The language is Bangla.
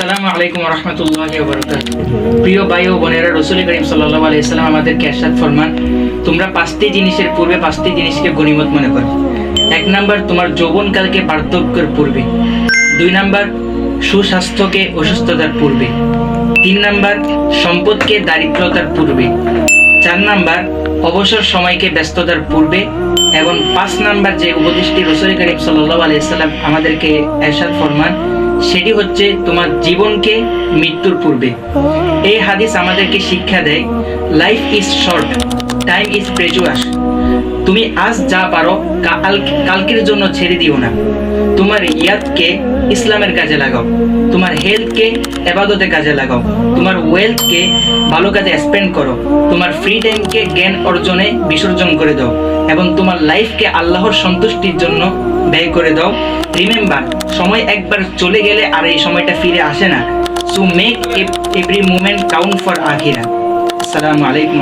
আসসালামু আলাইকুম রহমতুল্লাহ প্রিয় ভাই ও বোনেরা, রসুল করিম সাল্লাহ আলাইসাল্লাম আমাদেরকে এরশাদ ফরমান, তোমরা পাঁচটি জিনিসের পূর্বে পাঁচটি জিনিসকে গণিমত মনে করো। এক নাম্বার, তোমার যৌবনকালকে বার্ধক্যের পূর্বে। দুই নাম্বার, সুস্বাস্থ্যকে অসুস্থতার পূর্বে। তিন নাম্বার, সম্পদকে দারিদ্রতার পূর্বে। চার নাম্বার, অবসর সময়কে ব্যস্ততার পূর্বে। এবং পাঁচ নাম্বার, যে উপদেশটি রসুল করিম সাল্লাহ আলাইসাল্লাম আমাদেরকে এরশাদ ফরমান সেটি হচ্ছে তোমার জীবনকে মৃত্যুর পূর্বে। এই হাদিস আমাদেরকে শিক্ষা দেয় life is short time is precious তুমি আজ যা পারো কালকের জন্য ছেড়ে দিও না। তোমার ইয়াদকে ইসলামের কাজে লাগাও। তোমার হেলথকে এবাদতে কাজে লাগাও। তোমার ওয়েলথকে ভালো কাজে স্পেন্ড করো। তোমার ফ্রি টাইমকে জ্ঞান অর্জনে বিসর্জন করে দাও এবং তোমার লাইফকে আল্লাহর সন্তুষ্টির জন্য ব্যয় করে দাও। রিমেম্বার সময় একবার চলে গেলে আর এই সময়টা ফিরে আসে না। So make every moment count for আখিরা আসসালামু আলাইকুম